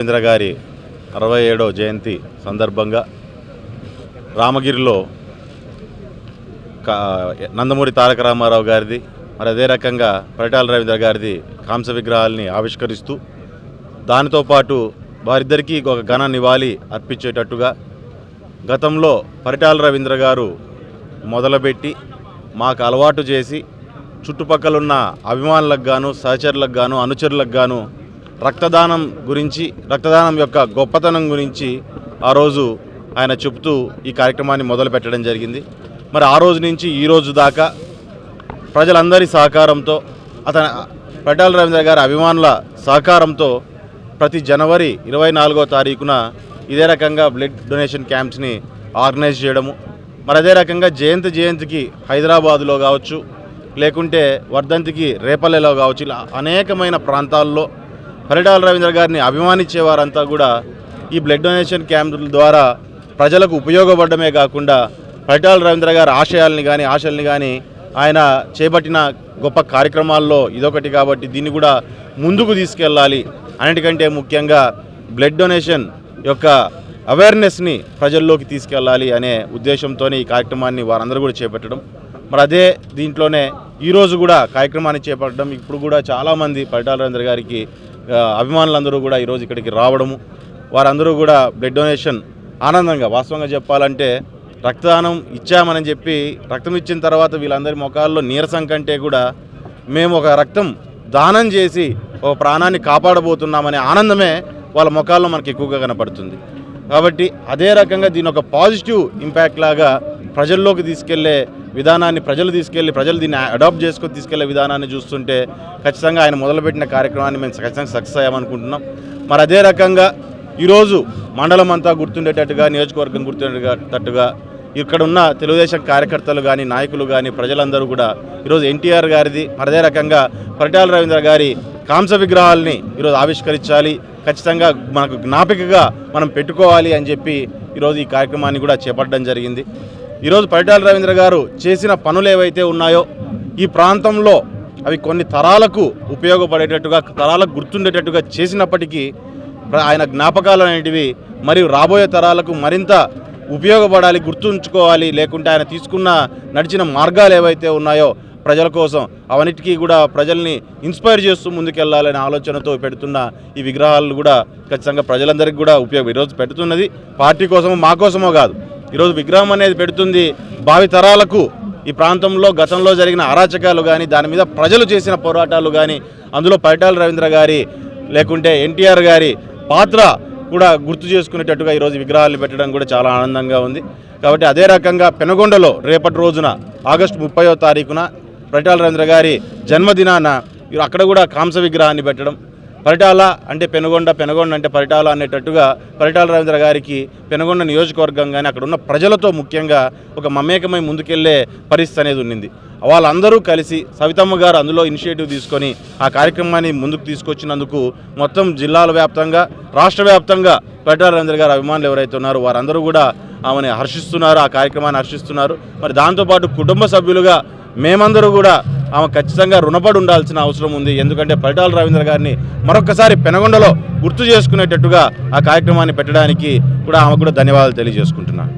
రవీంద్ర గారి అరవై ఏడో జయంతి సందర్భంగా రామగిరిలో కా- నందమూరి తారక రామారావు గారిది మరి అదే రకంగా పరిటాల రవీంద్ర గారిది కాంస విగ్రహాల్ని ఆవిష్కరిస్తూ దానితో పాటు వారిద్దరికీ ఒక ఘన నివాళి అర్పించేటట్టుగా గతంలో పరిటాల రవీంద్ర గారు మొదలుపెట్టి మాకు అలవాటు చేసి చుట్టుపక్కలున్న అభిమానులకు గాను సహచరులకు గాను అనుచరులకు గాను రక్తదానం గురించి రక్తదానం యొక్క గొప్పతనం గురించి ఆ రోజు ఆయన చెబుతూ ఈ కార్యక్రమాన్ని మొదలు పెట్టడం జరిగింది. మరి ఆ రోజు నుంచి ఈ రోజు దాకా ప్రజలందరి సహకారంతో అతని పటాల రవీంద్ర గారి అభిమానుల సహకారంతో ప్రతి జనవరి ఇరవై నాలుగో తారీఖున ఇదే రకంగా బ్లడ్ డొనేషన్ క్యాంప్స్ని ఆర్గనైజ్ చేయడము. మరి అదే రకంగా జయంతి జయంతికి హైదరాబాదులో కావచ్చు లేకుంటే వర్ధంతికి రేపల్లెలో కావచ్చు ఇలా అనేకమైన ప్రాంతాల్లో పరిటాల రవీంద్ర గారిని అభిమానించే వారంతా కూడా ఈ బ్లడ్ డొనేషన్ క్యాంపుల ద్వారా ప్రజలకు ఉపయోగపడమే కాకుండా పరిటాల రవీంద్ర గారి ఆశయాల్ని కానీ ఆశల్ని కానీ ఆయన చేపట్టిన గొప్ప కార్యక్రమాల్లో ఇదొకటి కాబట్టి దీన్ని కూడా ముందుకు తీసుకెళ్ళాలి. అన్నిటికంటే ముఖ్యంగా బ్లడ్ డొనేషన్ యొక్క అవేర్నెస్ని ప్రజల్లోకి తీసుకెళ్ళాలి అనే ఉద్దేశంతో ఈ కార్యక్రమాన్ని వారందరూ కూడా చేపట్టడం. మరి అదే దీంట్లోనే ఈరోజు కూడా కార్యక్రమాన్ని చేపట్టడం. ఇప్పుడు కూడా చాలామంది పరిటాల రవీంద్ర గారికి అభిమానులందరూ కూడా ఈరోజు ఇక్కడికి రావడము వారందరూ కూడా బ్లడ్ డొనేషన్ ఆనందంగా వాస్తవంగా చెప్పాలంటే రక్తదానం ఇచ్చామని చెప్పి రక్తం ఇచ్చిన తర్వాత వీళ్ళందరి ముఖాల్లో నీరసం కంటే కూడా మేము ఒక రక్తం దానం చేసి ఒక ప్రాణాన్ని కాపాడబోతున్నామనే ఆనందమే వాళ్ళ ముఖాల్లో మనకి ఎక్కువగా కనపడుతుంది. కాబట్టి అదే రకంగా దీని ఒక పాజిటివ్ ఇంపాక్ట్ లాగా ప్రజల్లోకి తీసుకెళ్ళే విధానాన్ని ప్రజలు తీసుకెళ్ళి ప్రజలు దీన్ని అడాప్ట్ చేసుకొని తీసుకెళ్ళే విధానాన్ని చూస్తుంటే ఖచ్చితంగా ఆయన మొదలుపెట్టిన కార్యక్రమాన్ని మేము ఖచ్చితంగా సక్సెస్ అయ్యామనుకుంటున్నాం. మరి అదే రకంగా ఈరోజు మండలం అంతా గుర్తుండేటట్టుగా నియోజకవర్గం గుర్తుండేటట్టుగా ఇక్కడ ఉన్న తెలుగుదేశం కార్యకర్తలు కానీ నాయకులు కానీ ప్రజలందరూ కూడా ఈరోజు ఎన్టీఆర్ గారిది మరదే రకంగా పరిటాల రవీంద్ర గారి కాంస విగ్రహాలని ఈరోజు ఆవిష్కరించాలి. ఖచ్చితంగా మనకు జ్ఞాపికగా మనం పెట్టుకోవాలి అని చెప్పి ఈరోజు ఈ కార్యక్రమాన్ని కూడా చేపట్టడం జరిగింది. ఈరోజు పరిటాల రవీంద్ర గారు చేసిన పనులు ఏవైతే ఉన్నాయో ఈ ప్రాంతంలో అవి కొన్ని తరాలకు ఉపయోగపడేటట్టుగా తరాలకు గుర్తుండేటట్టుగా చేసినప్పటికీ ఆయన జ్ఞాపకాలు అనేటివి మరియు రాబోయే తరాలకు మరింత ఉపయోగపడాలి గుర్తుంచుకోవాలి లేకుంటే ఆయన తీసుకున్న నడిచిన మార్గాలు ఏవైతే ఉన్నాయో ప్రజల కోసం అవన్నిటికీ కూడా ప్రజల్ని ఇన్స్పైర్ చేస్తూ ముందుకెళ్ళాలనే ఆలోచనతో పెడుతున్న ఈ విగ్రహాలు కూడా ఖచ్చితంగా ప్రజలందరికీ కూడా ఉపయోగం. ఈరోజు పెడుతున్నది పార్టీ కోసమో మా కోసమో కాదు. ఈరోజు విగ్రహం అనేది పెడుతుంది భావితరాలకు ఈ ప్రాంతంలో గతంలో జరిగిన అరాచకాలు కానీ దాని మీద ప్రజలు చేసిన పోరాటాలు కానీ అందులో పరిటాల రవీంద్ర గారి లేకుంటే ఎన్టీఆర్ గారి పాత్ర కూడా గుర్తు చేసుకునేటట్టుగా ఈరోజు విగ్రహాలు పెట్టడం కూడా చాలా ఆనందంగా ఉంది. కాబట్టి అదే రకంగా పెనగొండలో రేపటి రోజున ఆగస్టు ముప్పయో తారీఖున పరిటాల రవీంద్ర గారి జన్మదినాన అక్కడ కూడా కాంస విగ్రహాన్ని పెట్టడం. పరిటాల అంటే పెనుగొండ పెనుగొండ అంటే పరిటాల అనేటట్టుగా పరిటాల రవీంద్ర గారికి పెనుగొండ నియోజకవర్గం కానీ అక్కడ ఉన్న ప్రజలతో ముఖ్యంగా ఒక మమేకమై ముందుకెళ్ళే పరిస్థితి అనేది ఉన్నింది. వాళ్ళందరూ కలిసి సవితమ్మ గారు అందులో ఇనిషియేటివ్ తీసుకొని ఆ కార్యక్రమాన్ని ముందుకు తీసుకొచ్చినందుకు మొత్తం జిల్లాల వ్యాప్తంగా రాష్ట్ర వ్యాప్తంగా పరిటాల రవీంద్ర గారు అభిమానులు ఎవరైతే ఉన్నారో వారందరూ కూడా ఆమెను హర్షిస్తున్నారు ఆ కార్యక్రమాన్ని హర్షిస్తున్నారు. మరి దాంతోపాటు కుటుంబ సభ్యులుగా మేమందరూ కూడా ఆమె ఖచ్చితంగా రుణపడి ఉండాల్సిన అవసరం ఉంది. ఎందుకంటే పరిటాల రవీంద్ర గారిని మరొకసారి పెనగొండలో గుర్తు చేసుకునేటట్టుగా ఆ కార్యక్రమాన్ని పెట్టడానికి కూడా ఆమె కూడా ధన్యవాదాలు తెలియజేసుకుంటున్నాను.